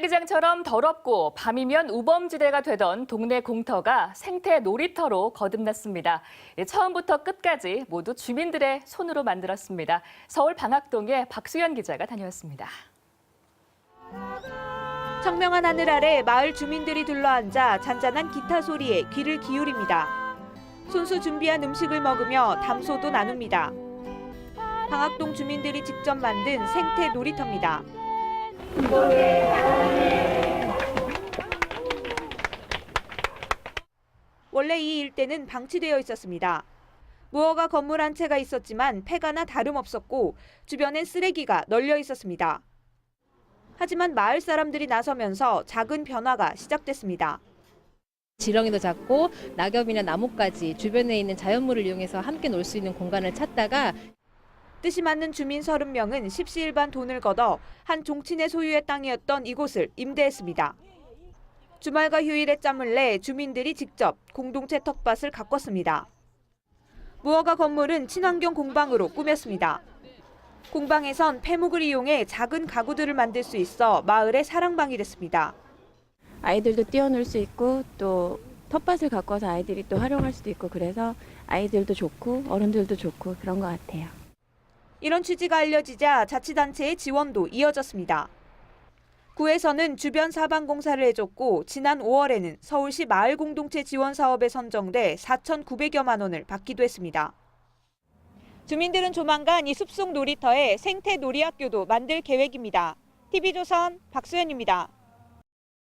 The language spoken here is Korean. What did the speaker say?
쓰레기장처럼 더럽고 밤이면 우범지대가 되던 동네 공터가 생태 놀이터로 거듭났습니다. 예, 처음부터 끝까지 모두 주민들의 손으로 만들었습니다. 서울 방학동에 박수연 기자가 다녀왔습니다. 청명한 하늘 아래 마을 주민들이 둘러앉아 잔잔한 기타 소리에 귀를 기울입니다. 손수 준비한 음식을 먹으며 담소도 나눕니다. 방학동 주민들이 직접 만든 생태 놀이터입니다. 원래 이 일대는 방치되어 있었습니다. 무허가 건물 한 채가 있었지만 폐가나 다름없었고 주변엔 쓰레기가 널려 있었습니다. 하지만 마을 사람들이 나서면서 작은 변화가 시작됐습니다. 지렁이도 잡고 낙엽이나 나뭇가지 주변에 있는 자연물을 이용해서 함께 놀 수 있는 공간을 찾다가 뜻이 맞는 주민 30명은 십시일반 돈을 걷어 한 종친의 소유의 땅이었던 이곳을 임대했습니다. 주말과 휴일에 짬을 내 주민들이 직접 공동체 텃밭을 가꿨습니다. 무허가 건물은 친환경 공방으로 꾸몄습니다. 공방에선 폐목을 이용해 작은 가구들을 만들 수 있어 마을의 사랑방이 됐습니다. 아이들도 뛰어놀 수 있고 또 텃밭을 가꿔서 아이들이 또 활용할 수도 있고 그래서 아이들도 좋고 어른들도 좋고 그런 것 같아요. 이런 취지가 알려지자 자치단체의 지원도 이어졌습니다. 구에서는 주변 사방 공사를 해줬고 지난 5월에는 서울시 마을 공동체 지원 사업에 선정돼 4,900여만 원을 받기도 했습니다. 주민들은 조만간 이 숲속 놀이터에 생태 놀이학교도 만들 계획입니다. TV조선 박수현입니다.